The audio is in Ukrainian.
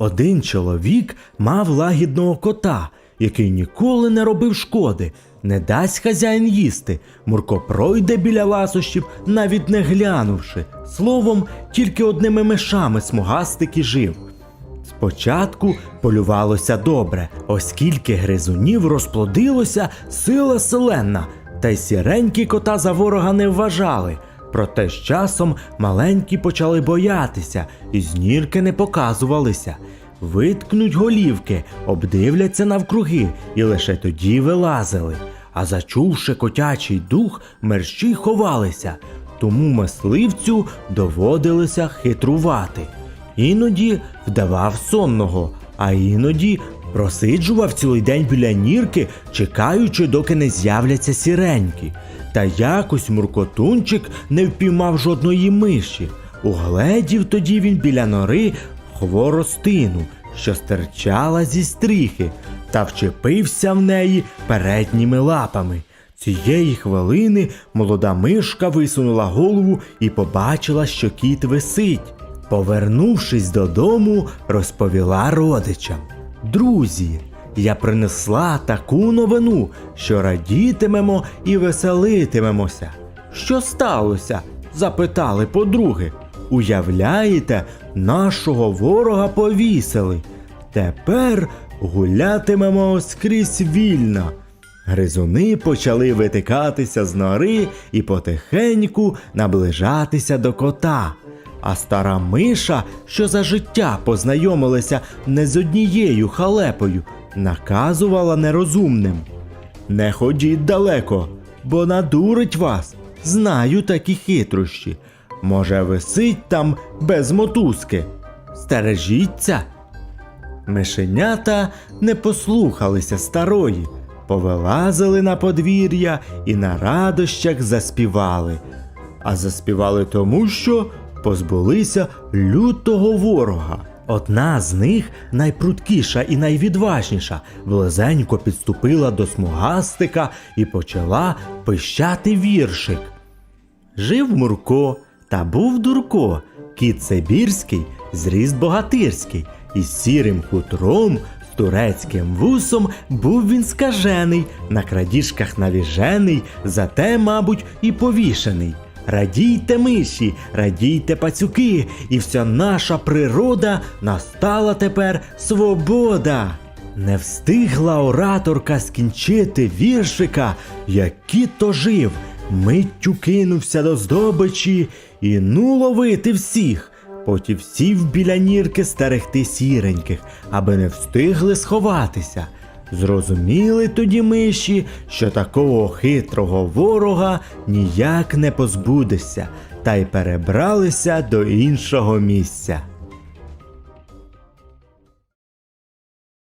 Один чоловік мав лагідного кота, який ніколи не робив шкоди, не дасть хазяїн їсти. Мурко пройде біля ласощів, навіть не глянувши. Словом, тільки одними мишами смугастик і жив. Спочатку полювалося добре, оскільки гризунів розплодилося сила селенна, та й сіренькі кота за ворога не вважали. Проте з часом маленькі почали боятися, і знірки не показувалися. Виткнуть голівки, обдивляться навкруги і лише тоді вилазили. А зачувши котячий дух, мерщі ховалися, тому мисливцю доводилося хитрувати. Іноді вдавав сонного, а іноді просиджував цілий день біля нірки, чекаючи, доки не з'являться сіренькі. Та якось муркотунчик не впіймав жодної миші. Угледів тоді він біля нори хворостину, що стирчала зі стріхи, та вчепився в неї передніми лапами. Цієї хвилини молода мишка висунула голову і побачила, що кіт висить. Повернувшись додому, розповіла родичам. Друзі, я принесла таку новину, що радітимемо і веселитимемося. Що сталося? запитали подруги. Уявляєте, нашого ворога повісили. Тепер гулятимемо скрізь вільно. Гризуни почали витикатися з нори і потихеньку наближатися до кота. А стара миша, що за життя познайомилася не з однією халепою, наказувала нерозумним. Не ходіть далеко, бо надурить вас. Знаю такі хитрощі. Може, висить там без мотузки. Стережіться. Мишенята не послухалися старої, повилазили на подвір'я і на радощах заспівали. А заспівали тому, що позбулися лютого ворога. Одна з них, найпруткіша і найвідважніша, близенько підступила до смугастика і почала пищати віршик. Жив Мурко, та був дурко, кіт Сибірський, зріст богатирський, із сірим хутром, турецьким вусом був він скажений, на крадіжках навіжений, зате, мабуть, і повішений. Радійте миші, радійте пацюки, і вся наша природа настала тепер свобода. Не встигла ораторка скінчити віршика, як кіт то жив, миттю кинувся до здобичі і ну ловити всіх. Потім сів біля нірки стерегти сіреньких, аби не встигли сховатися. Зрозуміли тоді миші, що такого хитрого ворога ніяк не позбудешся, та й перебралися до іншого місця.